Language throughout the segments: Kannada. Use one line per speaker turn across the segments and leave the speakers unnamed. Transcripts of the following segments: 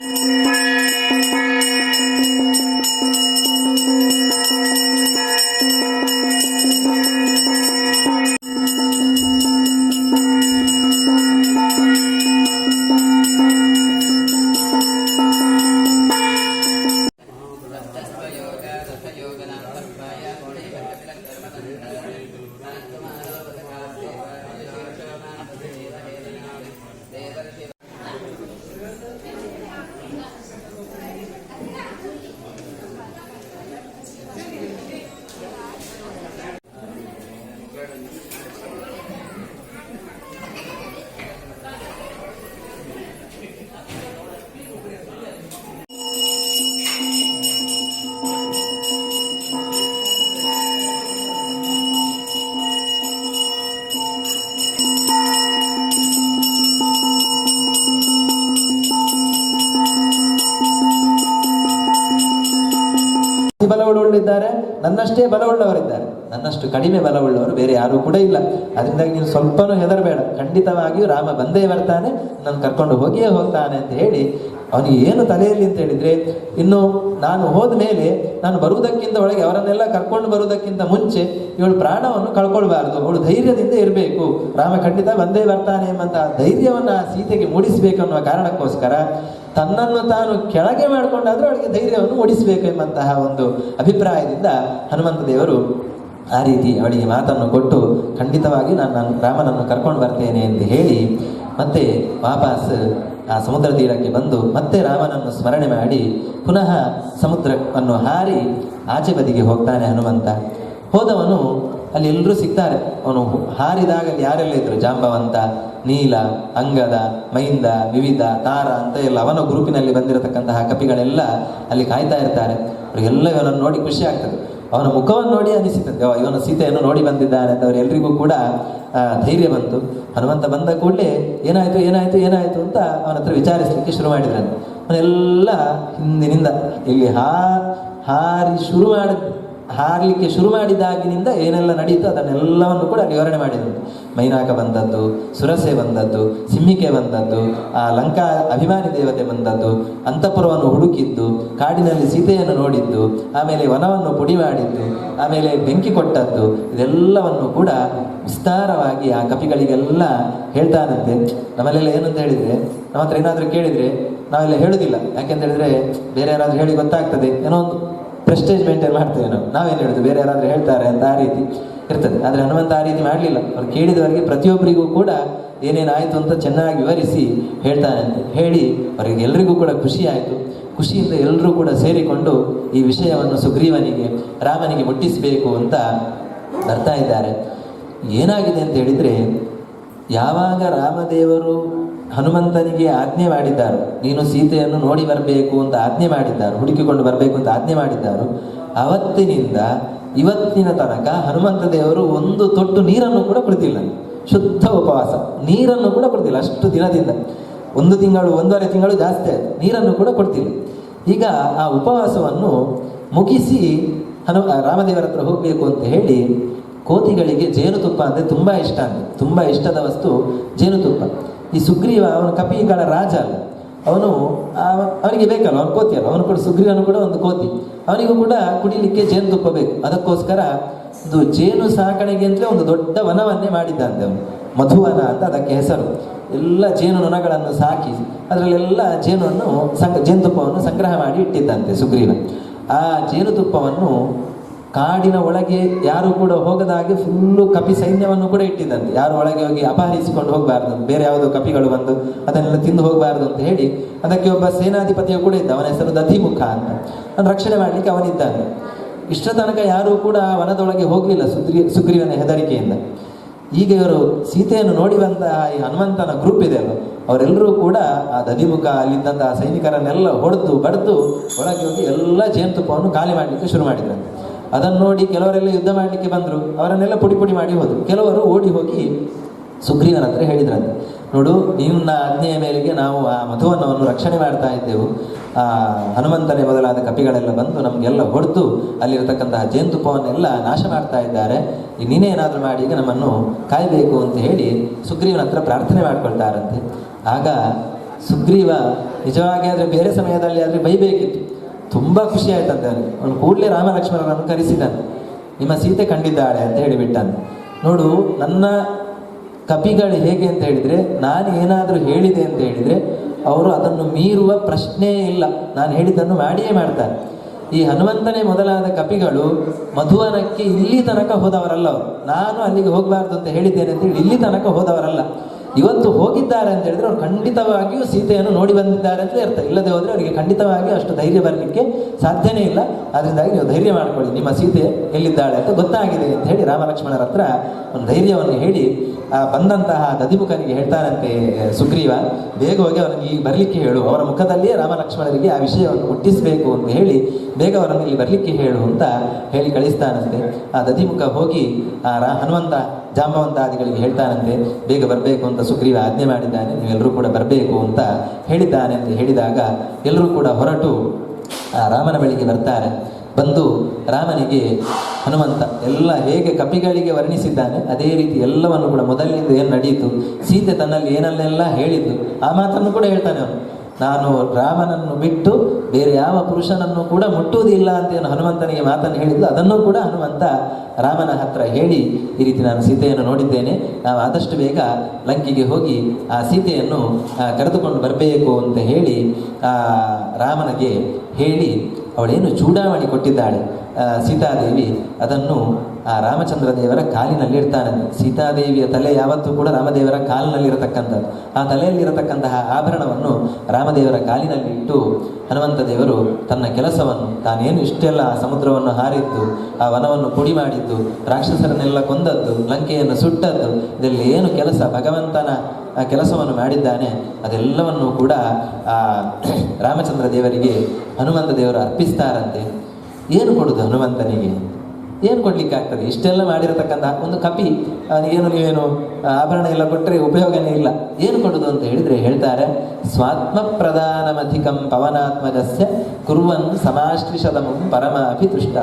Música ಬಲವುಳ್ಳವರಿದ್ದಾರೆ, ನನ್ನಷ್ಟೇ ಬಲವುಳ್ಳವರಿದ್ದಾರೆ. ನನ್ನಷ್ಟು ಕಡಿಮೆ ಬಲವುಳ್ಳವರು ಬೇರೆ ಯಾರೂ ಕೂಡ ಇಲ್ಲ. ಅದರಿಂದಾಗಿ ನೀವು ಸ್ವಲ್ಪನೂ ಹೆದರಬೇಡ. ಖಂಡಿತವಾಗಿಯೂ ರಾಮ ಬಂದೇ ಬರ್ತಾನೆ ನಾನು ಕರ್ಕೊಂಡು ಹೋಗಿಯೇ ಹೋಗ್ತಾನೆ ಅಂತ ಹೇಳಿ ಅವನಿಗೆ ಏನು ತಲೆಯಲ್ಲಿ ಅಂತ ಹೇಳಿದ್ರೆ, ಇನ್ನು ನಾನು ಹೋದ ಮೇಲೆ ನಾನು ಬರುವುದಕ್ಕಿಂತ ಒಳಗೆ ಅವರನ್ನೆಲ್ಲ ಕರ್ಕೊಂಡು ಬರುವುದಕ್ಕಿಂತ ಮುಂಚೆ ಇವಳು ಪ್ರಾಣವನ್ನು ಕಳ್ಕೊಳ್ಬಾರ್ದು, ಅವಳು ಧೈರ್ಯದಿಂದ ಇರಬೇಕು. ರಾಮ ಖಂಡಿತ ಬಂದೇ ಬರ್ತಾನೆ ಎಂಬಂತಹ ಧೈರ್ಯವನ್ನು ಆ ಸೀತೆಗೆ ಮೂಡಿಸಬೇಕು ಅನ್ನುವ ಕಾರಣಕ್ಕೋಸ್ಕರ ತನ್ನನ್ನು ತಾನು ಕೆಳಗೆ ಮಾಡಿಕೊಂಡಾದ್ರೂ ಅವಳಿಗೆ ಧೈರ್ಯವನ್ನು ಮೂಡಿಸಬೇಕು ಎಂಬಂತಹ ಒಂದು ಅಭಿಪ್ರಾಯದಿಂದ ಹನುಮಂತ ದೇವರು ಆ ರೀತಿ ಅವಳಿಗೆ ಮಾತನ್ನು ಕೊಟ್ಟು, ಖಂಡಿತವಾಗಿ ನಾನು ನಾನು ರಾಮನನ್ನು ಕರ್ಕೊಂಡು ಬರ್ತೇನೆ ಎಂದು ಹೇಳಿ ಮತ್ತೆ ವಾಪಸ್ ಆ ಸಮುದ್ರ ತೀರಕ್ಕೆ ಬಂದು ಮತ್ತೆ ರಾಮನನ್ನು ಸ್ಮರಣೆ ಮಾಡಿ ಪುನಃ ಸಮುದ್ರವನ್ನು ಹಾರಿ ಆಚೆ ಬದಿಗೆ ಹೋಗ್ತಾನೆ ಹನುಮಂತ. ಹೋದವನು ಅಲ್ಲಿ ಎಲ್ಲರೂ ಸಿಗ್ತಾರೆ. ಅವನು ಹಾರಿದಾಗ ಅಲ್ಲಿ ಯಾರೆಲ್ಲ ಇದ್ರು? ಜಾಂಬವಂತ, ನೀಲ, ಅಂಗದ ಮೈಂದ ವಿವಿಧ, ತಾರ ಅಂತ ಎಲ್ಲ ಅವನ ಗ್ರೂಪಿನಲ್ಲಿ ಬಂದಿರತಕ್ಕಂತಹ ಕಪಿಗಳೆಲ್ಲ ಅಲ್ಲಿ ಕಾಯ್ತಾ ಇರ್ತಾರೆ. ಅವರಿಗೆಲ್ಲ ಇವನನ್ನು ನೋಡಿ ಖುಷಿ ಆಗ್ತದೆ. ಅವನ ಮುಖವನ್ನು ನೋಡಿ ಅನಿಸಿತು ಇವನ ಸೀತೆಯನ್ನು ನೋಡಿ ಬಂದಿದ್ದಾನೆ ಅಂತ ಅವರೆಲ್ಲರಿಗೂ ಕೂಡ ಧೈರ್ಯ ಬಂತು. ಹನುಮಂತ ಬಂದ ಕೂಡಲೇ ಏನಾಯ್ತು ಏನಾಯ್ತು ಏನಾಯ್ತು ಅಂತ ಅವನ ಹತ್ರ ವಿಚಾರಿಸಲಿಕ್ಕೆ ಶುರು ಮಾಡಿದ್ರಂತೆ. ಅವನೆಲ್ಲ ಹಿಂದಿನಿಂದ ಇಲ್ಲಿ ಹಾ ಹಾರಿ ಶುರು ಮಾಡ ಹಾರಲಿಕ್ಕೆ ಶುರು ಮಾಡಿದಾಗಿನಿಂದ ಏನೆಲ್ಲ ನಡೀತು ಅದನ್ನೆಲ್ಲವನ್ನು ಕೂಡ ನಿವಾರಣೆ ಮಾಡಿದರು. ಮೈನಾಕ ಬಂದದ್ದು, ಸುರಸೆ ಬಂದದ್ದು ಸಿಮ್ಮಿಕೆ ಬಂದದ್ದು, ಆ ಲಂಕಾ ಅಭಿಮಾನಿ ದೇವತೆ ಬಂದದ್ದು, ಅಂತಃಪುರವನ್ನು ಹುಡುಕಿದ್ದು, ಕಾಡಿನಲ್ಲಿ ಸೀತೆಯನ್ನು ನೋಡಿದ್ದು, ಆಮೇಲೆ ವನವನ್ನು ಪುಡಿ ಮಾಡಿದ್ದು, ಆಮೇಲೆ ಬೆಂಕಿ ಕೊಟ್ಟದ್ದು, ಇದೆಲ್ಲವನ್ನು ಕೂಡ ವಿಸ್ತಾರವಾಗಿ ಆ ಕಪಿಗಳಿಗೆಲ್ಲ ಹೇಳ್ತಾನಂತೆ. ನಮ್ಮಲ್ಲೆಲ್ಲ ಏನಂತ ಹೇಳಿದ್ರೆ, ನಮ್ಮ ಹತ್ರ ಏನಾದರೂ ಕೇಳಿದ್ರೆ ನಾವೆಲ್ಲ ಹೇಳುದಿಲ್ಲ. ಯಾಕೆಂತ ಹೇಳಿದ್ರೆ ಬೇರೆ ಯಾರಾದರೂ ಹೇಳಿ ಗೊತ್ತಾಗ್ತದೆ. ಏನೋ ಒಂದು ಪ್ರೆಸ್ಟೇಜ್ ಮೇಂಟೈನ್ ಮಾಡ್ತೇವೆ ನಾವು. ನಾವೇನು ಹೇಳುದು? ಬೇರೆ ಯಾರಾದ್ರೂ ಹೇಳ್ತಾರೆ ಅಂತ ಆ ರೀತಿ ಇರ್ತದೆ. ಆದರೆ ಹನುಮಂತ ಆ ರೀತಿ ಮಾಡಲಿಲ್ಲ. ಅವ್ರು ಕೇಳಿದವರಿಗೆ ಪ್ರತಿಯೊಬ್ಬರಿಗೂ ಕೂಡ ಏನೇನಾಯಿತು ಅಂತ ಚೆನ್ನಾಗಿ ವಿವರಿಸಿ ಹೇಳ್ತಾನಂತೆ ಹೇಳಿ ಅವರಿಗೆ ಎಲ್ರಿಗೂ ಕೂಡ ಖುಷಿ ಆಯಿತು. ಖುಷಿಯಿಂದ ಎಲ್ಲರೂ ಕೂಡ ಸೇರಿಕೊಂಡು ಈ ವಿಷಯವನ್ನು ಸುಗ್ರೀವನಿಗೆ, ರಾಮನಿಗೆ ಮುಟ್ಟಿಸಬೇಕು ಅಂತ ಬರ್ತಾ ಇದ್ದಾರೆ. ಏನಾಗಿದೆ ಅಂತ ಹೇಳಿದರೆ ಯಾವಾಗ ರಾಮದೇವರು ಹನುಮಂತನಿಗೆ ಆಜ್ಞೆ ಮಾಡಿದ್ದಾರೋ, ನೀನು ಸೀತೆಯನ್ನು ನೋಡಿ ಬರಬೇಕು ಅಂತ ಆಜ್ಞೆ ಮಾಡಿದ್ದಾರೋ, ಹುಡುಕಿಕೊಂಡು ಬರಬೇಕು ಅಂತ ಆಜ್ಞೆ ಮಾಡಿದ್ದಾರೋ, ಅವತ್ತಿನಿಂದ ಇವತ್ತಿನ ತನಕ ಹನುಮಂತ ದೇವರು ಒಂದು ತೊಟ್ಟು ನೀರನ್ನು ಕೂಡ ಕುಡಿದಿಲ್ಲ. ಶುದ್ಧ ಉಪವಾಸ. ನೀರನ್ನು ಕೂಡ ಕೊಡ್ತಿಲ್ಲ ಅಷ್ಟು ದಿನದಿಂದ. ಒಂದು ತಿಂಗಳು, ಒಂದೂವರೆ ತಿಂಗಳು ಜಾಸ್ತಿ ಆಯಿತು. ನೀರನ್ನು ಕೂಡ ಕೊಡ್ತಿಲ್ಲ ಈಗ ಆ ಉಪವಾಸವನ್ನು ಮುಗಿಸಿ ಹನು, ರಾಮದೇವರ ಹತ್ರ ಹೋಗಬೇಕು ಅಂತ ಹೇಳಿ ಕೋತಿಗಳಿಗೆ ಜೇನುತುಪ್ಪ ಅಂದರೆ ತುಂಬ ಇಷ್ಟ ಅಂದ್ರೆ ತುಂಬ ಇಷ್ಟದ ವಸ್ತು ಜೇನುತುಪ್ಪ. ಈ ಸುಗ್ರೀವ ಅವನು ಕಪಿಗಳ ರಾಜ ಅಲ್ಲ. ಅವನು ಅವನಿಗೆ ಬೇಕಲ್ಲ, ಅವನು ಕೋತಿ ಅಲ್ಲ. ಅವನು ಕೂಡ, ಸುಗ್ರೀವನು ಕೂಡ ಒಂದು ಕೋತಿ. ಅವನಿಗೂ ಕೂಡ ಕುಡಿಲಿಕ್ಕೆ ಜೇನುತುಪ್ಪ ಬೇಕು. ಅದಕ್ಕೋಸ್ಕರ ಒಂದು ಜೇನು ಸಾಕಣೆಗೆ ಅಂತಲೇ ಒಂದು ದೊಡ್ಡ ವನವನ್ನೇ ಮಾಡಿದ್ದಂತೆ ಅವನು. ಮಧುವನ ಅಂತ ಅದಕ್ಕೆ ಹೆಸರು. ಎಲ್ಲ ಜೇನು ನೊಣಗಳನ್ನು ಸಾಕಿ, ಅದರಲ್ಲೆಲ್ಲ ಜೇನನ್ನು ಸಂಗ ಜೇನುತುಪ್ಪವನ್ನು ಸಂಗ್ರಹ ಮಾಡಿ ಇಟ್ಟಿದ್ದಂತೆ ಸುಗ್ರೀವ. ಆ ಜೇನುತುಪ್ಪವನ್ನು ಕಾಡಿನ ಒಳಗೆ ಯಾರು ಕೂಡ ಹೋಗದ ಹಾಗೆ ಫುಲ್ಲು ಕಪಿ ಸೈನ್ಯವನ್ನು ಕೂಡ ಇಟ್ಟಿದ್ದಂತೆ ಯಾರು ಒಳಗೆ ಹೋಗಿ ಅಪಹರಿಸಿಕೊಂಡು ಹೋಗಬಾರ್ದು ಬೇರೆ ಯಾವುದೋ ಕಪಿಗಳು ಬಂದು ಅದನ್ನೆಲ್ಲ ತಿಂದು ಹೋಗಬಾರ್ದು ಅಂತ ಹೇಳಿ ಅದಕ್ಕೆ ಒಬ್ಬ ಸೇನಾಧಿಪತಿಯು ಕೂಡ ಇದ್ದ. ಅವನ ಹೆಸರು ದಧಿಮುಖ ಅಂತ. ಅವನು ರಕ್ಷಣೆ ಮಾಡಲಿಕ್ಕೆ ಅವನಿದ್ದಾನೆ. ಇಷ್ಟ ತನಕ ಯಾರೂ ಕೂಡ ವನದೊಳಗೆ ಹೋಗಲಿಲ್ಲ ಸುಗ್ರಿ, ಸುಗ್ರೀವನ ಹೆದರಿಕೆಯಿಂದ. ಈಗ ಇವರು ಸೀತೆಯನ್ನು ನೋಡಿ ಬಂದ ಈ ಹನುಮಂತನ ಗ್ರೂಪ್ ಇದೆ ಅಲ್ಲ ಅವರೆಲ್ಲರೂ ಕೂಡ ಆ ದಧಿಮುಖ ಅಲ್ಲಿದ್ದಂತಹ ಸೈನಿಕರನ್ನೆಲ್ಲ ಹೊಡೆದು ಬಡ್ದು ಒಳಗೆ ಹೋಗಿ ಎಲ್ಲ ಜೇನುತುಪ್ಪವನ್ನು ಖಾಲಿ ಮಾಡಲಿಕ್ಕೆ ಶುರು ಮಾಡಿದ್ರಂತೆ. ಅದನ್ನು ನೋಡಿ ಕೆಲವರೆಲ್ಲ ಯುದ್ಧ ಮಾಡಲಿಕ್ಕೆ ಬಂದರು. ಅವರನ್ನೆಲ್ಲ ಪುಡಿ ಪುಡಿ ಮಾಡಿ ಹೋದರು. ಕೆಲವರು ಓಡಿ ಹೋಗಿ ಸುಗ್ರೀವನ ಹತ್ರ ಹೇಳಿದ್ರಂತೆ. ನೋಡು ನಿನ್ನ ಆಜ್ಞೆಯ ಮೇರೆಗೆ ನಾವು ಆ ಮಧುವನವನ್ನು ರಕ್ಷಣೆ ಮಾಡ್ತಾ ಇದ್ದೆವು. ಆ ಹನುಮಂತನೇ ಮೊದಲಾದ ಕಪಿಗಳೆಲ್ಲ ಬಂದು ನಮಗೆಲ್ಲ ಹೊಡೆದು ಅಲ್ಲಿರತಕ್ಕಂತಹ ಜೇನುತುಪ್ಪವನ್ನೆಲ್ಲ ನಾಶ ಮಾಡ್ತಾ ಇದ್ದಾರೆ. ನೀನೇ ಏನಾದರೂ ಮಾಡಿ ಈಗ ನಮ್ಮನ್ನು ಕಾಯಬೇಕು ಅಂತ ಹೇಳಿ ಸುಗ್ರೀವನ ಹತ್ರ ಪ್ರಾರ್ಥನೆ ಮಾಡ್ಕೊಳ್ತಾರಂತೆ. ಆಗ ಸುಗ್ರೀವ ನಿಜವಾಗಿ ಆದರೆ ಬೇರೆ ಸಮಯದಲ್ಲಿ ಆದರೆ ಬೈಬೇಕಿತ್ತು. ತುಂಬ ಖುಷಿ ಆಯ್ತಂತೆ ಅವನು ಕೂಡಲೇ ರಾಮ ಲಕ್ಷ್ಮಣರನ್ನು ಕರೆಸಿದ್ದಾನೆ ನಿಮ್ಮ ಸೀತೆ ಕಂಡಿದ್ದಾಳೆ ಅಂತ ಹೇಳಿಬಿಟ್ಟಂತೆ ನೋಡು, ನನ್ನ ಕಪಿಗಳು ಹೇಗೆ ಅಂತ ಹೇಳಿದರೆ, ನಾನು ಏನಾದರೂ ಹೇಳಿದೆ ಅಂತ ಹೇಳಿದರೆ, ಅವರು ಅದನ್ನು ಮೀರುವ ಪ್ರಶ್ನೆಯೇ ಇಲ್ಲ. ನಾನು ಹೇಳಿದ್ದನ್ನು ಮಾಡಿಯೇ ಮಾಡ್ತಾರೆ. ಈ ಹನುಮಂತನೇ ಮೊದಲಾದ ಕಪಿಗಳು ಮಧುವನಕ್ಕೆ ಇಲ್ಲಿ ತನಕ ಹೋದವರಲ್ಲ ಅವರು. ನಾನು ಅಲ್ಲಿಗೆ ಹೋಗಬಾರ್ದು ಅಂತ ಹೇಳಿದ್ದೇನೆ ಅಂತ ಹೇಳಿ ಇಲ್ಲಿ ತನಕ ಹೋದವರಲ್ಲ. ಇವತ್ತು ಹೋಗಿದ್ದಾರೆ ಅಂತ ಹೇಳಿದ್ರೆ ಅವ್ರು ಖಂಡಿತವಾಗಿಯೂ ಸೀತೆಯನ್ನು ನೋಡಿ ಬಂದಿದ್ದಾರೆ ಅಂತಲೇ ಇರ್ತಾರೆ ಇಲ್ಲದೆ ಹೋದರೆ ಅವರಿಗೆ ಖಂಡಿತವಾಗಿಯೂ ಅಷ್ಟು ಧೈರ್ಯ ಬರಲಿಕ್ಕೆ ಸಾಧ್ಯನೇ ಇಲ್ಲ. ಅದರಿಂದಾಗಿ ನೀವು ಧೈರ್ಯ ಮಾಡಿಕೊಳ್ಳಿ. ನಿಮ್ಮ ಸೀತೆ ಎಲ್ಲಿದ್ದಾಳೆ ಅಂತ ಗೊತ್ತಾಗಿದೆ ಅಂತ ಹೇಳಿ ರಾಮಲಕ್ಷ್ಮಣರ ಹತ್ರ ಒಂದು ಧೈರ್ಯವನ್ನು ಹೇಳಿ, ಆ, ಬಂದಂತಹ ದಧಿಮುಖನಿಗೆ ಹೇಳ್ತಾರಂತೆ ಸುಗ್ರೀವ, ಬೇಗ ಹೋಗಿ ಅವನಿಗೆ ಈಗ ಬರಲಿಕ್ಕೆ ಹೇಳು. ಅವರ ಮುಖದಲ್ಲಿಯೇ ರಾಮಲಕ್ಷ್ಮಣರಿಗೆ ಆ ವಿಷಯವನ್ನು ಹುಟ್ಟಿಸಬೇಕು ಅಂತ ಹೇಳಿ ಬೇಗ ಅವರನ್ನು ಇಲ್ಲಿ ಬರಲಿಕ್ಕೆ ಹೇಳು ಅಂತ ಹೇಳಿ ಕಳಿಸ್ತಾನಂತೆ. ಆ ದಧಿಮುಖ ಹೋಗಿ, ಆ, ರಾ, ಹನುಮಂತ ಜಾಂಬವಂತಾದಿಗಳಿಗೆ ಹೇಳ್ತಾನಂತೆ, ಬೇಗ ಬರಬೇಕು ಅಂತ ಸುಗ್ರೀವ ಆಜ್ಞೆ ಮಾಡಿದ್ದಾನೆ, ನೀವೆಲ್ಲರೂ ಕೂಡ ಬರಬೇಕು ಅಂತ ಹೇಳಿದ್ದಾನೆ ಅಂತ ಹೇಳಿದಾಗ ಎಲ್ಲರೂ ಕೂಡ ಹೊರಟು, ಆ ರಾಮನ ಬಳಿಗೆ ಬರ್ತಾರೆ. ಬಂದು ರಾಮನಿಗೆ ಹನುಮಂತ ಎಲ್ಲ ಹೇಗೆ ಕಪಿಗಳಿಗೆ ವರ್ಣಿಸಿದ್ದಾನೆ, ಅದೇ ರೀತಿ ಎಲ್ಲವನ್ನು ಕೂಡ ಮೊದಲಿನಿಂದ ಏನು ನಡೆಯಿತು, ಸೀತೆ ತನ್ನಲ್ಲಿ ಏನಲ್ಲೆಲ್ಲ ಹೇಳಿದ್ದು, ಆ ಮಾತನ್ನು ಕೂಡ ಹೇಳ್ತಾನೆ ಅವನು. ನಾನು ರಾಮನನ್ನು ಬಿಟ್ಟು ಬೇರೆ ಯಾವ ಪುರುಷನನ್ನು ಕೂಡ ಮುಟ್ಟುವುದಿಲ್ಲ ಅಂತ ಏನು ಹನುಮಂತನಿಗೆ ಮಾತನ್ನು ಹೇಳಿದ್ದು ಅದನ್ನು ಕೂಡ ಹನುಮಂತ ರಾಮನ ಹತ್ರ ಹೇಳಿ ಈ ರೀತಿ ನಾನು ಸೀತೆಯನ್ನು ನೋಡಿದ್ದೇನೆ, ನಾವು ಆದಷ್ಟು ಬೇಗ ಲಂಕಿಗೆ ಹೋಗಿ ಆ ಸೀತೆಯನ್ನು ಕರೆದುಕೊಂಡು ಬರಬೇಕು ಅಂತ ಹೇಳಿ, ಆ, ರಾಮನಿಗೆ ಹೇಳಿ ಅವಳೇನು ಚೂಡಾವಣಿ ಕೊಟ್ಟಿದ್ದಾಳೆ ಸೀತಾದೇವಿ ಅದನ್ನು ಆ ರಾಮಚಂದ್ರ ದೇವರ ಕಾಲಿನಲ್ಲಿ ಇಡ್ತಾನಂತೆ ಸೀತಾದೇವಿಯ ತಲೆ ಯಾವತ್ತೂ ಕೂಡ ರಾಮದೇವರ ಕಾಲಿನಲ್ಲಿರತಕ್ಕಂಥದ್ದು. ಆ ತಲೆಯಲ್ಲಿರತಕ್ಕಂತಹ ಆಭರಣವನ್ನು ರಾಮದೇವರ ಕಾಲಿನಲ್ಲಿ ಇಟ್ಟು ಹನುಮಂತ ದೇವರು ತನ್ನ ಕೆಲಸವನ್ನು, ತಾನೇನು ಇಷ್ಟೆಲ್ಲ ಆ ಸಮುದ್ರವನ್ನು ಹಾರಿದ್ದು, ಆ ವನವನ್ನು ಪುಡಿ ಮಾಡಿದ್ದು, ರಾಕ್ಷಸರನ್ನೆಲ್ಲ ಕೊಂದದ್ದು, ಲಂಕೆಯನ್ನು ಸುಟ್ಟದ್ದು, ಇದೆಲ್ಲ ಏನು ಕೆಲಸ ಭಗವಂತನ ಆ ಕೆಲಸವನ್ನು ಮಾಡಿದ್ದಾನೆ, ಅದೆಲ್ಲವನ್ನು ಕೂಡ ಆ ರಾಮಚಂದ್ರ ದೇವರಿಗೆ ಹನುಮಂತ ದೇವರು ಅರ್ಪಿಸ್ತಾರಂತೆ. ಏನು ಕೊಡುದು ಹನುಮಂತನಿಗೆ? ಏನು ಕೊಡ್ಲಿಕ್ಕೆ ಆಗ್ತದೆ? ಇಷ್ಟೆಲ್ಲ ಮಾಡಿರತಕ್ಕಂಥ ಒಂದು ಕಪಿ ಏನು ನೀವೇನು ಆಭರಣ ಎಲ್ಲ ಕೊಟ್ಟರೆ ಉಪಯೋಗನೇ ಇಲ್ಲ. ಏನು ಕೊಡುದು ಅಂತ ಹೇಳಿದರೆ ಹೇಳ್ತಾರೆ ಸ್ವಾತ್ಮ ಪ್ರಧಾನಮಧಿಕಂ ಪವನಾತ್ಮಜಸ್ಯ ಕುರುವನ್ ಪರಮಾಭಿ ತುಷ್ಟ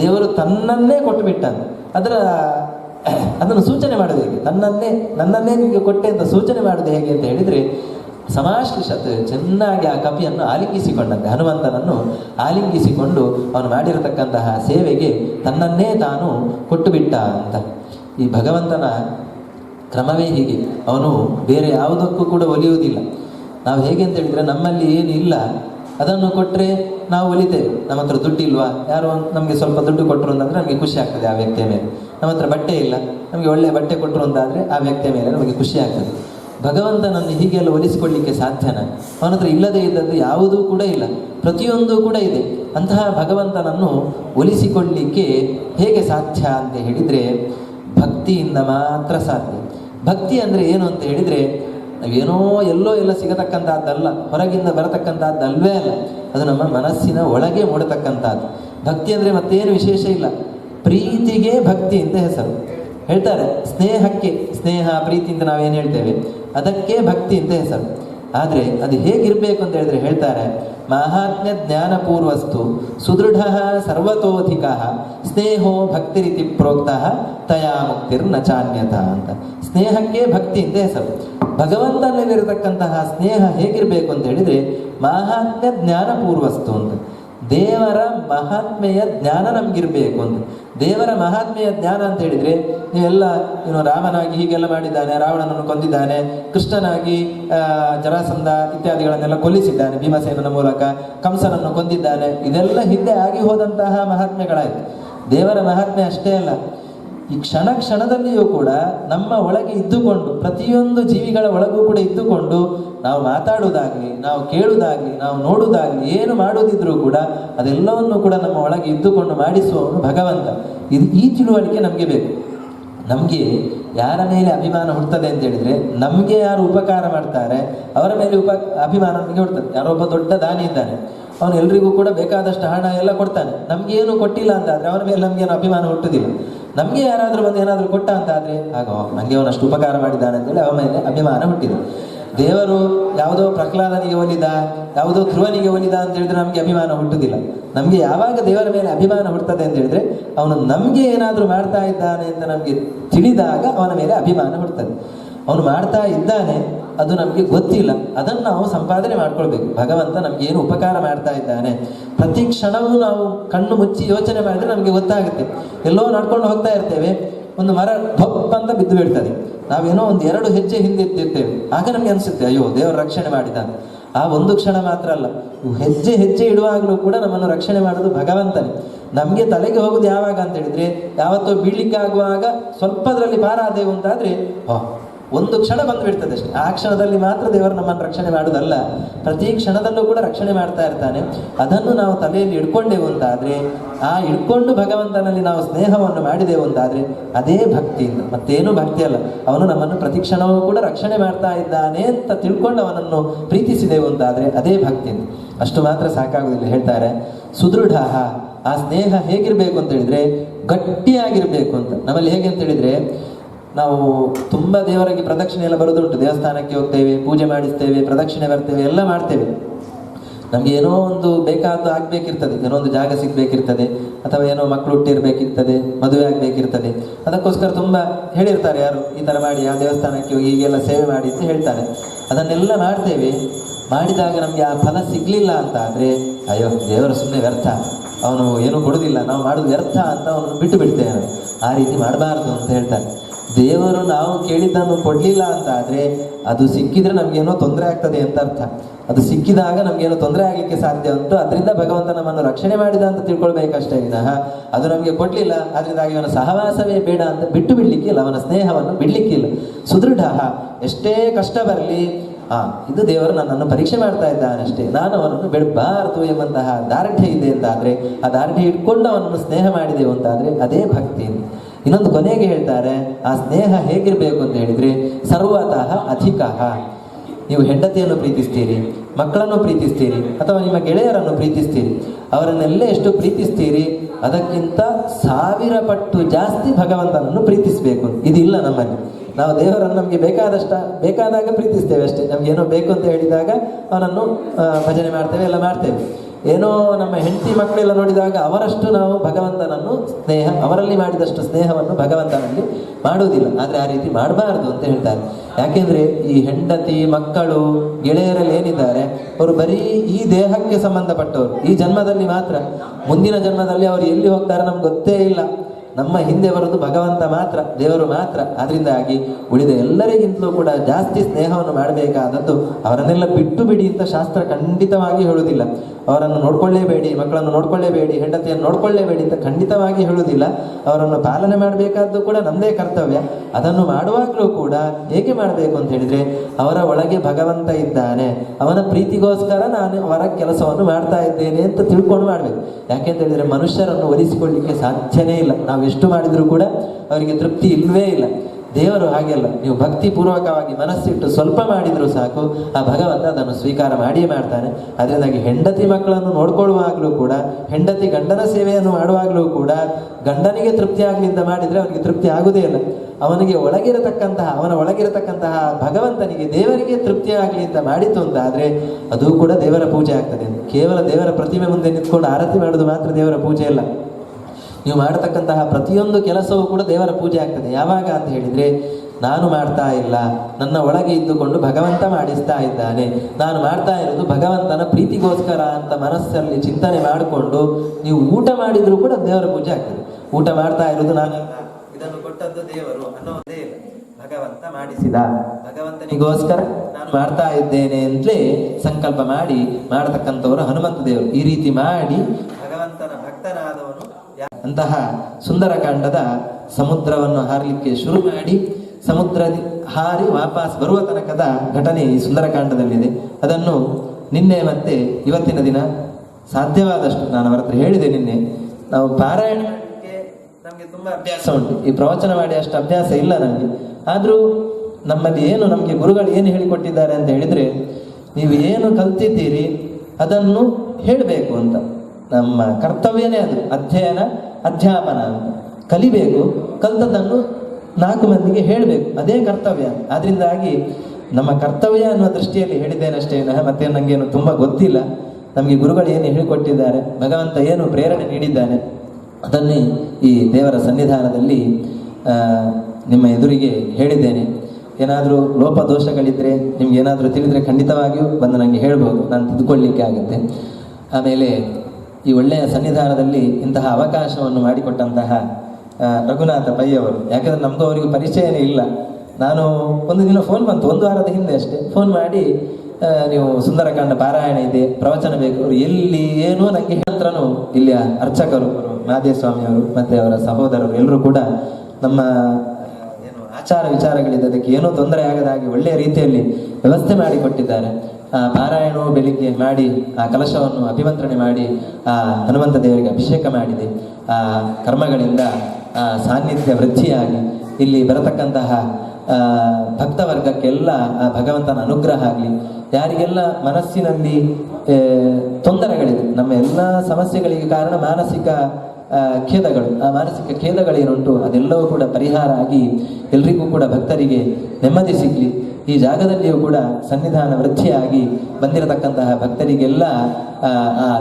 ದೇವರು ತನ್ನನ್ನೇ ಕೊಟ್ಟು ಬಿಟ್ಟನು ಅದರ, ಅದನ್ನು ಸೂಚನೆ ಮಾಡೋದು ಹೇಗೆ? ತನ್ನನ್ನೇ, ನನ್ನನ್ನೇ ನಿಮಗೆ ಕೊಟ್ಟೆ ಅಂತ ಸೂಚನೆ ಮಾಡೋದು ಹೇಗೆ ಅಂತ ಹೇಳಿದ್ರೆ ಸಮಾಶ್ಲಿಷತ್ ಚೆನ್ನಾಗಿ ಆ ಕಪಿಯನ್ನು ಆಲಿಂಗಿಸಿಕೊಂಡಂತೆ. ಹನುಮಂತನನ್ನು ಆಲಿಂಗಿಸಿಕೊಂಡು ಅವನು ಮಾಡಿರತಕ್ಕಂತಹ ಸೇವೆಗೆ ತನ್ನನ್ನೇ ತಾನು ಕೊಟ್ಟು ಬಿಟ್ಟ ಅಂತ. ಈ ಭಗವಂತನ ಕ್ರಮವೇ ಹೀಗೆ. ಅವನು ಬೇರೆ ಯಾವುದಕ್ಕೂ ಕೂಡ ಒಲಿಯುವುದಿಲ್ಲ. ನಾವು ಹೇಗೆ ಅಂತ ಹೇಳಿದ್ರೆ ನಮ್ಮಲ್ಲಿ ಏನು ಇಲ್ಲ. ಅದನ್ನು ಕೊಟ್ಟರೆ ನಾವು ಒಲಿತೇವೆ. ನಮ್ಮ ಹತ್ರ ದುಡ್ಡು ಇಲ್ವಾ ಯಾರೋ ನಮಗೆ ಸ್ವಲ್ಪ ದುಡ್ಡು ಕೊಟ್ಟರು ಅಂತಂದ್ರೆ ನಮಗೆ ಖುಷಿ ಆಗ್ತದೆ ಆ ವ್ಯಕ್ತಿಯ ಮೇಲೆ. ನಮ್ಮ ಹತ್ರ ಬಟ್ಟೆ ಇಲ್ಲ. ನಮಗೆ ಒಳ್ಳೆಯ ಬಟ್ಟೆ ಕೊಟ್ಟರು ಅಂತಾದರೆ ಆ ವ್ಯಕ್ತಿಯ ಮೇಲೆ ನಮಗೆ ಖುಷಿ ಆಗ್ತದೆ. ಭಗವಂತನನ್ನು ಹೀಗೆಲ್ಲ ಒಲಿಸಿಕೊಳ್ಳಿಕ್ಕೆ ಸಾಧ್ಯನ? ಅವನ ಹತ್ರ ಇಲ್ಲದೇ ಇದ್ದದ್ದು ಯಾವುದೂ ಕೂಡ ಇಲ್ಲ. ಪ್ರತಿಯೊಂದು ಕೂಡ ಇದೆ. ಅಂತಹ ಭಗವಂತನನ್ನು ಒಲಿಸಿಕೊಳ್ಳಿಕ್ಕೆ ಹೇಗೆ ಸಾಧ್ಯ ಅಂತ ಹೇಳಿದರೆ ಭಕ್ತಿಯಿಂದ ಮಾತ್ರ ಸಾಧ್ಯ. ಭಕ್ತಿ ಅಂದರೆ ಏನು ಅಂತ ಹೇಳಿದರೆ ನಾವೇನೋ ಎಲ್ಲೋ ಎಲ್ಲ ಸಿಗತಕ್ಕಂಥದ್ದಲ್ಲ, ಹೊರಗಿಂದ ಬರತಕ್ಕಂಥದ್ದಲ್ವೇ ಅಲ್ಲ. ಅದು ನಮ್ಮ ಮನಸ್ಸಿನ ಒಳಗೆ ಮೂಡತಕ್ಕಂಥದ್ದು. ಭಕ್ತಿ ಅಂದರೆ ಮತ್ತೇನು ವಿಶೇಷ ಇಲ್ಲ. ಪ್ರೀತಿಗೆ ಭಕ್ತಿ ಅಂತ ಹೆಸರು. ಹೇಳ್ತಾರೆ, ಸ್ನೇಹಕ್ಕೆ ಸ್ನೇಹ ಪ್ರೀತಿ ಅಂತ ನಾವೇನು ಹೇಳ್ತೇವೆ? ಅದಕ್ಕೆ ಭಕ್ತಿ ಅಂತ ಹೆಸರು. ಆದರೆ ಅದು ಹೇಗಿರಬೇಕು ಅಂತ ಹೇಳಿದ್ರೆ ಹೇಳ್ತಾರೆ, ಮಾಹಾತ್ಮ್ಯ ಜ್ಞಾನಪೂರ್ವಸ್ತು ಸುದೃಢ ಸರ್ವತೋಧಿಕ ಸ್ನೇಹೋ ಭಕ್ತಿರಿತಿ ಪ್ರೋಕ್ತ ತಯಾ ಮುಕ್ತಿರ್ನ ಚಾನ್ಯತ ಅಂತ. ಸ್ನೇಹಕ್ಕೆ ಭಕ್ತಿ ಅಂತ ಹೆಸರು. ಭಗವಂತನಲ್ಲಿರತಕ್ಕಂತಹ ಸ್ನೇಹ ಹೇಗಿರಬೇಕು ಅಂತ ಹೇಳಿದ್ರೆ ಮಾಹಾತ್ಮ್ಯ ಜ್ಞಾನಪೂರ್ವಸ್ತು ಅಂತ. ದೇವರ ಮಹಾತ್ಮೆಯ ಜ್ಞಾನ ನಮಗಿರಬೇಕು ಅಂತ ದೇವರ ಮಹಾತ್ಮೆಯ ಜ್ಞಾನ ಅಂತ ಹೇಳಿದ್ರೆ ನೀವೆಲ್ಲ ಇನ್ನು ರಾಮನಾಗಿ ಹೀಗೆಲ್ಲ ಮಾಡಿದ್ದಾನೆ, ರಾವಣನನ್ನು ಕೊಂದಿದ್ದಾನೆ, ಕೃಷ್ಣನಾಗಿ ಜರಾಸಂಧ ಇತ್ಯಾದಿಗಳನ್ನೆಲ್ಲ ಕೊಲ್ಲಿಸಿದ್ದಾನೆ, ಭೀಮಸೇನನ ಮೂಲಕ, ಕಂಸನನ್ನು ಕೊಂದಿದ್ದಾನೆ, ಇದೆಲ್ಲ ಹಿಂದೆ ಆಗಿ ಹೋದಂತಹ ಮಹಾತ್ಮೆಗಳಾಯಿತು. ದೇವರ ಮಹಾತ್ಮೆ ಅಷ್ಟೇ ಅಲ್ಲ. ಈ ಕ್ಷಣ ಕ್ಷಣದಲ್ಲಿಯೂ ಕೂಡ ನಮ್ಮ ಒಳಗೆ ಇದ್ದುಕೊಂಡು, ಪ್ರತಿಯೊಂದು ಜೀವಿಗಳ ಒಳಗೂ ಕೂಡ ಇದ್ದುಕೊಂಡು ನಾವು ಮಾತಾಡುವುದಾಗ್ಲಿ, ನಾವು ಕೇಳುವುದಾಗ್ಲಿ, ನಾವು ನೋಡುವುದಾಗ್ಲಿ, ಏನು ಮಾಡುವುದಿದ್ರೂ ಕೂಡ ಅದೆಲ್ಲವನ್ನು ಕೂಡ ನಮ್ಮ ಒಳಗೆ ಇದ್ದುಕೊಂಡು ಮಾಡಿಸುವವನು ಭಗವಂತ. ಇದು ಈ ತಿಳುವಳಿಕೆ ನಮಗೆ ಬೇಕು. ನಮಗೆ ಯಾರ ಮೇಲೆ ಅಭಿಮಾನ ಹುಡ್ತದೆ ಅಂತ ಹೇಳಿದ್ರೆ, ನಮಗೆ ಯಾರು ಉಪಕಾರ ಮಾಡ್ತಾರೆ, ಅವರ ಮೇಲೆ ಉಪ, ಅಭಿಮಾನ ನಮಗೆ ಹುಡ್ತದೆ ಯಾರೋ ಒಬ್ಬ ದೊಡ್ಡ ದಾನಿ ಇದ್ದಾನೆ, ಅವನು ಎಲ್ರಿಗೂ ಕೂಡ ಬೇಕಾದಷ್ಟು ಹಣ ಎಲ್ಲ ಕೊಡ್ತಾನೆ. ನಮ್ಗೇನು ಕೊಟ್ಟಿಲ್ಲ ಅಂತಾದರೆ ಅವರ ಮೇಲೆ ನಮಗೇನು ಅಭಿಮಾನ ಹುಟ್ಟುದಿಲ್ಲ ನಮಗೆ ಯಾರಾದರೂ ಬಂದು ಏನಾದರೂ ಕೊಟ್ಟ ಅಂತ ಆದರೆ ಆಗ ನನಗೆ ನಂಗೆ ಅವನಷ್ಟು ಉಪಕಾರ ಮಾಡಿದ್ದಾನೆ ಅಂತೇಳಿ ಅವನ ಮೇಲೆ ಅಭಿಮಾನ ಹುಟ್ಟಿದೆ. ದೇವರು ಯಾವುದೋ ಪ್ರಹ್ಲಾದನಿಗೆ ಒಲಿದ, ಯಾವುದೋ ಧ್ರುವನಿಗೆ ಒಲಿದ ಅಂತ ಹೇಳಿದ್ರೆ ನಮಗೆ ಅಭಿಮಾನ ಹುಟ್ಟುದಿಲ್ಲ. ನಮಗೆ ಯಾವಾಗ ದೇವರ ಮೇಲೆ ಅಭಿಮಾನ ಹುಟ್ಟುತ್ತದೆ ಅಂತ ಹೇಳಿದ್ರೆ, ಅವನು ನಮಗೆ ಏನಾದರೂ ಮಾಡ್ತಾ ಇದ್ದಾನೆ ಅಂತ ನಮಗೆ ತಿಳಿದಾಗ ಅವನ ಮೇಲೆ ಅಭಿಮಾನ ಹುಡ್ತದೆ ಅವನು ಮಾಡ್ತಾ ಇದ್ದಾನೆ ಅದು ನಮಗೆ ಗೊತ್ತಿಲ್ಲ. ಅದನ್ನು ನಾವು ಸಂಪಾದನೆ ಮಾಡ್ಕೊಳ್ಬೇಕು. ಭಗವಂತ ನಮ್ಗೆ ಏನು ಉಪಕಾರ ಮಾಡ್ತಾ ಇದ್ದಾನೆ? ಪ್ರತಿ ಕ್ಷಣವೂ ನಾವು ಕಣ್ಣು ಮುಚ್ಚಿ ಯೋಚನೆ ಮಾಡಿದ್ರೆ ನಮಗೆ ಗೊತ್ತಾಗುತ್ತೆ. ಎಲ್ಲೋ ನಡ್ಕೊಂಡು ಹೋಗ್ತಾ ಇರ್ತೇವೆ. ಒಂದು ಮರ ಭಪ್ ಅಂತ ಬಿದ್ದು ಬಿಡ್ತದೆ ನಾವೇನೋ ಒಂದು ಎರಡು ಹೆಜ್ಜೆ ಹಿಂದೆ ಇರ್ತಿರ್ತೇವೆ ಆಗ ನಮಗೆ ಅನಿಸುತ್ತೆ ಅಯ್ಯೋ ದೇವರು ರಕ್ಷಣೆ ಮಾಡಿದ್ದಾನೆ. ಆ ಒಂದು ಕ್ಷಣ ಮಾತ್ರ ಅಲ್ಲ. ಹೆಜ್ಜೆ ಹೆಜ್ಜೆ ಇಡುವಾಗಲೂ ಕೂಡ ನಮ್ಮನ್ನು ರಕ್ಷಣೆ ಮಾಡೋದು ಭಗವಂತನೇ. ನಮಗೆ ತಲೆಗೆ ಹೋಗುದು ಯಾವಾಗ ಅಂತ ಹೇಳಿದ್ರೆ ಯಾವತ್ತೋ ಬೀಳ್ಲಿಕ್ಕೆ ಆಗುವಾಗ ಸ್ವಲ್ಪದ್ರಲ್ಲಿ ಅಂತಾದ್ರೆ ಆ, ಒಂದು ಕ್ಷಣ ಬಂದು ಬಿಡ್ತದೆ ಅಷ್ಟೇ. ಆ ಕ್ಷಣದಲ್ಲಿ ಮಾತ್ರ ದೇವರು ನಮ್ಮನ್ನು ರಕ್ಷಣೆ ಮಾಡುವುದಲ್ಲ. ಪ್ರತಿ ಕ್ಷಣದಲ್ಲೂ ಕೂಡ ರಕ್ಷಣೆ ಮಾಡ್ತಾ ಇರ್ತಾನೆ. ಅದನ್ನು ನಾವು ತಲೆಯಲ್ಲಿ ಇಟ್ಕೊಂಡೆವು ಅಂತಾದರೆ ಆ ಇಟ್ಕೊಂಡು ಭಗವಂತನಲ್ಲಿ ನಾವು ಸ್ನೇಹವನ್ನು ಮಾಡಿದೆವು ಅಂತಾದರೆ ಅದೇ ಭಕ್ತಿಯಿಂದ ಮತ್ತೇನು ಭಕ್ತಿ ಅಲ್ಲ. ಅವನು ನಮ್ಮನ್ನು ಪ್ರತಿ ಕ್ಷಣವೂ ಕೂಡ ರಕ್ಷಣೆ ಮಾಡ್ತಾ ಇದ್ದಾನೆ ಅಂತ ತಿಳ್ಕೊಂಡು ಅವನನ್ನು ಪ್ರೀತಿಸಿದೆವು ಅಂತಾದರೆ ಅದೇ ಭಕ್ತಿಯಿಂದ ಅಷ್ಟು ಮಾತ್ರ ಸಾಕಾಗುವುದಿಲ್ಲ ಹೇಳ್ತಾರೆ. ಸುದೃಢ ಆ ಸ್ನೇಹ ಹೇಗಿರಬೇಕು ಅಂತ ಹೇಳಿದ್ರೆ, ಗಟ್ಟಿಯಾಗಿರಬೇಕು ಅಂತ. ನಮ್ಮಲ್ಲಿ ಹೇಗೆ ಅಂತ ಹೇಳಿದ್ರೆ ನಾವು ತುಂಬ ದೇವರಿಗೆ ಪ್ರದಕ್ಷಿಣೆ ಎಲ್ಲ ಬರೋದುಂಟು. ದೇವಸ್ಥಾನಕ್ಕೆ ಹೋಗ್ತೇವೆ, ಪೂಜೆ ಮಾಡಿಸ್ತೇವೆ, ಪ್ರದಕ್ಷಿಣೆ ಬರ್ತೇವೆ, ಎಲ್ಲ ಮಾಡ್ತೇವೆ. ನಮ್ಗೆ ಏನೋ ಒಂದು ಬೇಕಾದ್ದು ಆಗ್ಬೇಕಿರ್ತದೆ. ಏನೋ ಒಂದು ಜಾಗ ಸಿಗ್ಬೇಕಿರ್ತದೆ. ಅಥವಾ ಏನೋ ಮಕ್ಕಳು ಹುಟ್ಟಿರ್ಬೇಕಿರ್ತದೆ ಮದುವೆ ಆಗ್ಬೇಕಿರ್ತದೆ. ಅದಕ್ಕೋಸ್ಕರ ತುಂಬ ಹೇಳಿರ್ತಾರೆ ಯಾರು, ಈ ಥರ ಮಾಡಿ, ಆ ದೇವಸ್ಥಾನಕ್ಕೆ ಹೋಗಿ ಹೀಗೆಲ್ಲ ಸೇವೆ ಮಾಡಿ ಅಂತ ಹೇಳ್ತಾರೆ. ಅದನ್ನೆಲ್ಲ ಮಾಡ್ತೇವೆ. ಮಾಡಿದಾಗ ನಮಗೆ ಆ ಫಲ ಸಿಗ್ಲಿಲ್ಲ ಅಂತ ಆದರೆ, ಅಯ್ಯೋ, ದೇವರು ಸುಮ್ಮನೆ ವ್ಯರ್ಥ. ಅವನು ಏನೂ ಕೊಡುವುದಿಲ್ಲ ನಾವು ಮಾಡೋದು ವ್ಯರ್ಥ ಅಂತ ಅವನು ಬಿಟ್ಟು ಬಿಡ್ತೇವೆ ಆ ರೀತಿ ಮಾಡಬಾರ್ದು ಅಂತ ಹೇಳ್ತಾರೆ. ದೇವರು ನಾವು ಕೇಳಿದ್ದನ್ನು ಕೊಡಲಿಲ್ಲ ಅಂತ ಆದ್ರೆ ಅದು ಸಿಕ್ಕಿದ್ರೆ ನಮಗೇನೋ ತೊಂದರೆ ಆಗ್ತದೆ ಅಂತ ಅರ್ಥ. ಅದು ಸಿಕ್ಕಿದಾಗ ನಮಗೇನೋ ತೊಂದರೆ ಆಗಲಿಕ್ಕೆ ಸಾಧ್ಯ ಉಂಟು. ಅದರಿಂದ ಭಗವಂತ ನಮ್ಮನ್ನು ರಕ್ಷಣೆ ಮಾಡಿದ ಅಂತ ತಿಳ್ಕೊಳ್ಬೇಕಷ್ಟೇ ವಿನಃ. ಅದು ನಮಗೆ ಕೊಡಲಿಲ್ಲ. ಅದರಿಂದಾಗಿ ಅವನ ಸಹವಾಸವೇ ಬೇಡ ಅಂತ ಬಿಟ್ಟು ಬಿಡ್ಲಿಕ್ಕಿಲ್ಲ ಅವನ ಸ್ನೇಹವನ್ನು ಬಿಡ್ಲಿಕ್ಕಿಲ್ಲ ಸುದೃಢ. ಎಷ್ಟೇ ಕಷ್ಟ ಬರಲಿ, ಆ, ಇದು ದೇವರು ನನ್ನನ್ನು ಪರೀಕ್ಷೆ ಮಾಡ್ತಾ ಇದ್ದಾನಷ್ಟೇ. ನಾನು ಅವನನ್ನು ಬಿಡಬಾರದು ಎಂಬಂತಹ ದಾರ್ಢ್ಯ ಇದೆ ಅಂತಾದರೆ, ಆ ದಾರ್ಢ್ಯ ಇಟ್ಕೊಂಡು ಅವನನ್ನು ಸ್ನೇಹ ಮಾಡಿದೆವು ಅಂತಾದ್ರೆ ಅದೇ ಭಕ್ತಿ. ಇನ್ನೊಂದು ಕೊನೆಗೆ ಹೇಳ್ತಾರೆ, ಆ ಸ್ನೇಹ ಹೇಗಿರಬೇಕು ಅಂತ ಹೇಳಿದ್ರೆ, ಸರ್ವತಃ ಅಧಿಕ. ನೀವು ಹೆಂಡತಿಯನ್ನು ಪ್ರೀತಿಸ್ತೀರಿ, ಮಕ್ಕಳನ್ನು ಪ್ರೀತಿಸ್ತೀರಿ, ಅಥವಾ ನಿಮ್ಮ ಗೆಳೆಯರನ್ನು ಪ್ರೀತಿಸ್ತೀರಿ, ಅವರನ್ನೆಲ್ಲ ಎಷ್ಟು ಪ್ರೀತಿಸ್ತೀರಿ, ಅದಕ್ಕಿಂತ ಸಾವಿರ ಪಟ್ಟು ಜಾಸ್ತಿ ಭಗವಂತನನ್ನು ಪ್ರೀತಿಸಬೇಕು. ಇದಿಲ್ಲ ನಮ್ಮಲ್ಲಿ. ನಾವು ದೇವರನ್ನು ನಮಗೆ ಬೇಕಾದಷ್ಟ, ಬೇಕಾದಾಗ ಪ್ರೀತಿಸ್ತೇವೆ ಅಷ್ಟೇ. ನಮಗೇನೋ ಬೇಕು ಅಂತ ಹೇಳಿದಾಗ ಅವನನ್ನು ಭಜನೆ ಮಾಡ್ತೇವೆ, ಎಲ್ಲ ಮಾಡ್ತೇವೆ. ಏನೋ ನಮ್ಮ ಹೆಂಡತಿ ಮಕ್ಕಳೆಲ್ಲ ನೋಡಿದಾಗ ಅವರಷ್ಟು ನಾವು ಭಗವಂತನನ್ನು ಸ್ನೇಹ, ಅವರಲ್ಲಿ ಮಾಡಿದಷ್ಟು ಸ್ನೇಹವನ್ನು ಭಗವಂತನಲ್ಲಿ ಮಾಡುವುದಿಲ್ಲ. ಆದರೆ ಆ ರೀತಿ ಮಾಡಬಾರದು ಅಂತ ಹೇಳ್ತಾರೆ. ಯಾಕೆಂದ್ರೆ ಈ ಹೆಂಡತಿ, ಮಕ್ಕಳು, ಗೆಳೆಯರಲ್ಲಿ ಏನಿದ್ದಾರೆ, ಅವರು ಬರೀ ಈ ದೇಹಕ್ಕೆ ಸಂಬಂಧಪಟ್ಟವರು. ಈ ಜನ್ಮದಲ್ಲಿ ಮಾತ್ರ. ಮುಂದಿನ ಜನ್ಮದಲ್ಲಿ ಅವರು ಎಲ್ಲಿ ಹೋಗ್ತಾರೆ ನಮ್ಗೆ ಗೊತ್ತೇ ಇಲ್ಲ. ನಮ್ಮ ಹಿಂದೆ ಬರೋದು ಭಗವಂತ ಮಾತ್ರ, ದೇವರು ಮಾತ್ರ. ಅದರಿಂದಾಗಿ ಉಳಿದ ಎಲ್ಲರಿಗಿಂತಲೂ ಕೂಡ ಜಾಸ್ತಿ ಸ್ನೇಹವನ್ನು ಮಾಡಬೇಕಾದದ್ದು ಅವರನ್ನೆಲ್ಲ ಬಿಟ್ಟು ಬಿಡಿ ಅಂತ ಶಾಸ್ತ್ರ ಖಂಡಿತವಾಗಿ ಹೇಳುವುದಿಲ್ಲ. ಅವರನ್ನು ನೋಡ್ಕೊಳ್ಳೇಬೇಡಿ, ಮಕ್ಕಳನ್ನು ನೋಡ್ಕೊಳ್ಳೇಬೇಡಿ, ಹೆಂಡತಿಯನ್ನು ನೋಡ್ಕೊಳ್ಳೇಬೇಡಿ ಅಂತ ಖಂಡಿತವಾಗಿ ಹೇಳುವುದಿಲ್ಲ. ಅವರನ್ನು ಪಾಲನೆ ಮಾಡಬೇಕಾದ್ದು ಕೂಡ ನಮ್ಮದೇ ಕರ್ತವ್ಯ. ಅದನ್ನು ಮಾಡುವಾಗಲೂ ಕೂಡ ಹೇಗೆ ಮಾಡಬೇಕು ಅಂತ ಹೇಳಿದ್ರೆ, ಅವರ ಒಳಗೆ ಭಗವಂತ ಇದ್ದಾನೆ. ಅವನ ಪ್ರೀತಿಗೋಸ್ಕರ ನಾನು ಅವರ ಕೆಲಸವನ್ನು ಮಾಡ್ತಾ ಇದ್ದೇನೆ ಅಂತ ತಿಳ್ಕೊಂಡು ಮಾಡಬೇಕು. ಯಾಕೆಂತ ಹೇಳಿದರೆ ಮನುಷ್ಯರನ್ನು ಒಲಿಸಿಕೊಳ್ಳಿಕ್ಕೆ ಸಾಧ್ಯನೇ ಇಲ್ಲ. ನಾವು ಎಷ್ಟು ಮಾಡಿದರೂ ಕೂಡ ಅವರಿಗೆ ತೃಪ್ತಿ ಇಲ್ಲವೇ ಇಲ್ಲ. ದೇವರು ಹಾಗೆಲ್ಲ ನೀವು ಭಕ್ತಿ ಪೂರ್ವಕವಾಗಿ ಮನಸ್ಸಿಟ್ಟು ಸ್ವಲ್ಪ ಮಾಡಿದರೂ ಸಾಕು, ಆ ಭಗವಂತ ಅದನ್ನು ಸ್ವೀಕಾರ ಮಾಡಿಯೇ ಮಾಡ್ತಾನೆ. ಅದರಿಂದಾಗಿ ಹೆಂಡತಿ ಮಕ್ಕಳನ್ನು ನೋಡ್ಕೊಳ್ಳುವಾಗಲೂ ಕೂಡ, ಹೆಂಡತಿ ಗಂಡನ ಸೇವೆಯನ್ನು ಮಾಡುವಾಗಲೂ ಕೂಡ ಗಂಡನಿಗೆ ತೃಪ್ತಿ ಆಗಲಿಂದ ಮಾಡಿದರೆ ಅವನಿಗೆ ತೃಪ್ತಿ ಆಗುವುದೇ ಇಲ್ಲ. ಅವನಿಗೆ ಒಳಗಿರತಕ್ಕಂತಹ, ಅವನ ಒಳಗಿರತಕ್ಕಂತಹ ಭಗವಂತನಿಗೆ ದೇವರಿಗೆ ತೃಪ್ತಿ ಆಗಲಿ ಅಂತ ಮಾಡಿತು ಅಂತ ಆದರೆ ಅದು ಕೂಡ ದೇವರ ಪೂಜೆ ಆಗ್ತದೆ. ಕೇವಲ ದೇವರ ಪ್ರತಿಮೆ ಮುಂದೆ ನಿಂತ್ಕೊಂಡು ಆರತಿ ಮಾಡೋದು ಮಾತ್ರ ದೇವರ ಪೂಜೆ ಅಲ್ಲ. ನೀವು ಮಾಡತಕ್ಕಂತಹ ಪ್ರತಿಯೊಂದು ಕೆಲಸವೂ ಕೂಡ ದೇವರ ಪೂಜೆ ಆಗ್ತದೆ. ಯಾವಾಗ ಅಂತ ಹೇಳಿದ್ರೆ, ನಾನು ಮಾಡ್ತಾ ಇಲ್ಲ, ನನ್ನ ಒಳಗೆ ಇದ್ದುಕೊಂಡು ಭಗವಂತ ಮಾಡಿಸ್ತಾ ಇದ್ದಾನೆ, ನಾನು ಮಾಡ್ತಾ ಇರೋದು ಭಗವಂತನ ಪ್ರೀತಿಗೋಸ್ಕರ ಅಂತ ಮನಸ್ಸಲ್ಲಿ ಚಿಂತನೆ ಮಾಡಿಕೊಂಡು ನೀವು ಊಟ ಮಾಡಿದ್ರು ಕೂಡ ದೇವರ ಪೂಜೆ ಆಗ್ತದೆ. ಊಟ ಮಾಡ್ತಾ ಇರೋದು ನಾನು ಇದನ್ನು ಕೊಟ್ಟದ್ದು ದೇವರು ಅನ್ನೋದೇ ಇಲ್ಲ. ಭಗವಂತ ಮಾಡಿಸಿದ, ಭಗವಂತನಿಗೋಸ್ಕರ ನಾನು ಮಾಡ್ತಾ ಇದ್ದೇನೆ ಅಂತಲೇ ಸಂಕಲ್ಪ ಮಾಡಿ ಮಾಡತಕ್ಕಂಥವರು ಹನುಮಂತ ದೇವರು. ಈ ರೀತಿ ಮಾಡಿ ಅಂತಹ ಸುಂದರಕಾಂಡದ ಸಮುದ್ರವನ್ನು ಹಾರಲಿಕ್ಕೆ ಶುರು ಮಾಡಿ ಸಮುದ್ರ ಹಾರಿ ವಾಪಸ್ ಬರುವ ತನಕದ ಘಟನೆ ಈ ಸುಂದರಕಾಂಡದಲ್ಲಿದೆ. ಅದನ್ನು ನಿನ್ನೆ ಮತ್ತೆ ಇವತ್ತಿನ ದಿನ ಸಾಧ್ಯವಾದಷ್ಟು ನಾನು ಅವರ ಹತ್ರ ಹೇಳಿದೆ ನಿನ್ನೆ. ನಾವು ಪಾರಾಯಣ ನಮಗೆ ತುಂಬ ಅಭ್ಯಾಸ ಉಂಟು. ಈ ಪ್ರವಚನ ಮಾಡಿ ಅಷ್ಟು ಅಭ್ಯಾಸ ಇಲ್ಲ ನನಗೆ ಆದರೂ ನಮ್ಮಲ್ಲಿ ಏನು ನಮಗೆ ಗುರುಗಳು ಏನು ಹೇಳಿಕೊಟ್ಟಿದ್ದಾರೆ ಅಂತ ಹೇಳಿದರೆ, ನೀವು ಏನು ಕಲ್ತಿದ್ದೀರಿ ಅದನ್ನು ಹೇಳಬೇಕು ಅಂತ. ನಮ್ಮ ಕರ್ತವ್ಯನೇ ಅದು. ಅಧ್ಯಯನ ಅಧ್ಯಾಪನ ಕಲಿಬೇಕು, ಕಲ್ತದ್ದನ್ನು ನಾಲ್ಕು ಮಂದಿಗೆ ಹೇಳಬೇಕು. ಅದೇ ಕರ್ತವ್ಯ. ಅದರಿಂದಾಗಿ ನಮ್ಮ ಕರ್ತವ್ಯ ಅನ್ನುವ ದೃಷ್ಟಿಯಲ್ಲಿ ಹೇಳಿದ್ದೇನಷ್ಟೇ ಮತ್ತೆ ನನಗೇನು ತುಂಬ ಗೊತ್ತಿಲ್ಲ. ನಮಗೆ ಗುರುಗಳು ಏನು ಹೇಳಿಕೊಟ್ಟಿದ್ದಾರೆ, ಭಗವಂತ ಏನು ಪ್ರೇರಣೆ ನೀಡಿದ್ದಾನೆ, ಅದನ್ನೇ ಈ ದೇವರ ಸನ್ನಿಧಾನದಲ್ಲಿ ನಿಮ್ಮ ಎದುರಿಗೆ ಹೇಳಿದ್ದೇನೆ. ಏನಾದರೂ ಲೋಪದೋಷಗಳಿದ್ದರೆ ನಿಮ್ಗೆ ಏನಾದರೂ ತಿಳಿದ್ರೆ ಖಂಡಿತವಾಗಿಯೂ ಬಂದು ನನಗೆ ಹೇಳ್ಬೋದು. ನಾನು ತಿದ್ದುಕೊಳ್ಳಿಕ್ಕೆ ಆಗುತ್ತೆ. ಆಮೇಲೆ ಈ ಒಳ್ಳೆಯ ಸನ್ನಿಧಾನದಲ್ಲಿ ಇಂತಹ ಅವಕಾಶವನ್ನು ಮಾಡಿಕೊಟ್ಟಂತಹ ರಘುನಾಥ ಪೈ ಅವರು ಯಾಕಂದ್ರೆ ನಮ್ಮದು ಅವರಿಗೆ ಪರಿಚಯನೇ ಇಲ್ಲ. ನಾನು ಒಂದು ದಿನ ಫೋನ್ ಬಂತು, ಒಂದು ವಾರದ ಹಿಂದೆ ಅಷ್ಟೇ. ಫೋನ್ ಮಾಡಿ ನೀವು ಸುಂದರಕಾಂಡ ಪಾರಾಯಣ ಇದೆ, ಪ್ರವಚನ ಬೇಕು. ಅವರು ಎಲ್ಲಿ ಏನೋ ನನಗೆ ನಂತರನು ಇಲ್ಲಿಯ ಅರ್ಚಕರು ಅವರು ಮತ್ತೆ ಅವರ ಸಹೋದರರು ಎಲ್ಲರೂ ಕೂಡ ನಮ್ಮ ಏನು ಆಚಾರ ವಿಚಾರಗಳಿದೆ, ಅದಕ್ಕೆ ಏನೂ ತೊಂದರೆ ಆಗದ ಹಾಗೆ ಒಳ್ಳೆಯ ರೀತಿಯಲ್ಲಿ ವ್ಯವಸ್ಥೆ ಮಾಡಿಕೊಟ್ಟಿದ್ದಾರೆ. ಪಾರಾಯಣವು ಬೆಳಿಗ್ಗೆ ಮಾಡಿ ಆ ಕಲಶವನ್ನು ಅಭಿಮಂತ್ರಣೆ ಮಾಡಿ ಆ ಹನುಮಂತ ದೇವರಿಗೆ ಅಭಿಷೇಕ ಮಾಡಿದೆ. ಆ ಕರ್ಮಗಳಿಂದ ಆ ಸಾನ್ನಿಧ್ಯ ವೃದ್ಧಿಯಾಗಿ ಇಲ್ಲಿ ಬರತಕ್ಕಂತಹ ಭಕ್ತವರ್ಗಕ್ಕೆಲ್ಲ ಭಕ್ತ ವರ್ಗಕ್ಕೆಲ್ಲ ಆ ಭಗವಂತನ ಅನುಗ್ರಹ ಆಗಲಿ. ಯಾರಿಗೆಲ್ಲ ಮನಸ್ಸಿನಲ್ಲಿ ಆ, ತೊಂದರೆಗಳಿದೆ ನಮ್ಮ ಎಲ್ಲ ಸಮಸ್ಯೆಗಳಿಗೆ ಕಾರಣ ಮಾನಸಿಕ ಆ, ಖೇದಗಳು. ಆ ಮಾನಸಿಕ ಖೇದಗಳೇನುಂಟು ಅದೆಲ್ಲವೂ ಕೂಡ ಪರಿಹಾರ ಆಗಿ ಎಲ್ರಿಗೂ ಕೂಡ ಭಕ್ತರಿಗೆ ನೆಮ್ಮದಿ ಸಿಗಲಿ. ಈ ಜಾಗದಲ್ಲಿಯೂ ಕೂಡ ಸನ್ನಿಧಾನ ವೃದ್ಧಿಯಾಗಿ ಬಂದಿರತಕ್ಕಂತಹ ಭಕ್ತರಿಗೆಲ್ಲ ಆ,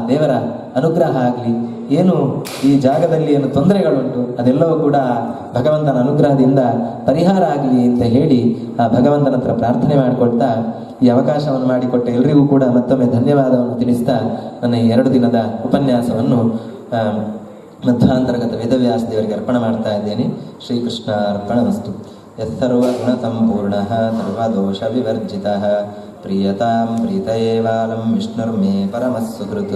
ದೇವರ ಅನುಗ್ರಹ ಆಗಲಿ. ಏನು ಈ ಜಾಗದಲ್ಲಿ ಏನು ತೊಂದರೆಗಳುಂಟು ಅದೆಲ್ಲವೂ ಕೂಡ ಭಗವಂತನ ಅನುಗ್ರಹದಿಂದ ಪರಿಹಾರ ಆಗಲಿ ಅಂತ ಹೇಳಿ ಆ ಭಗವಂತನ ಹತ್ರ ಪ್ರಾರ್ಥನೆ ಮಾಡಿಕೊಳ್ತಾ ಈ ಅವಕಾಶವನ್ನು ಮಾಡಿಕೊಟ್ಟ ಎಲ್ರಿಗೂ ಕೂಡ ಮತ್ತೊಮ್ಮೆ ಧನ್ಯವಾದವನ್ನು ತಿಳಿಸ್ತಾ ನನ್ನ ಈ ಎರಡು ದಿನದ ಉಪನ್ಯಾಸವನ್ನು ಮಧ್ವಾಂತರ್ಗತ ವೇದವ್ಯಾಸ ದೇವರಿಗೆ ಅರ್ಪಣೆ ಮಾಡ್ತಾ ಇದ್ದೇನೆ. ಶ್ರೀಕೃಷ್ಣ ಅರ್ಪಣ ವಸ್ತು यस्सर्वगुणसम्पूर्णः सर्वदोषविवर्जितः प्रीयतां प्रीत एवालं विष्णुर्मे परमः सुकृत्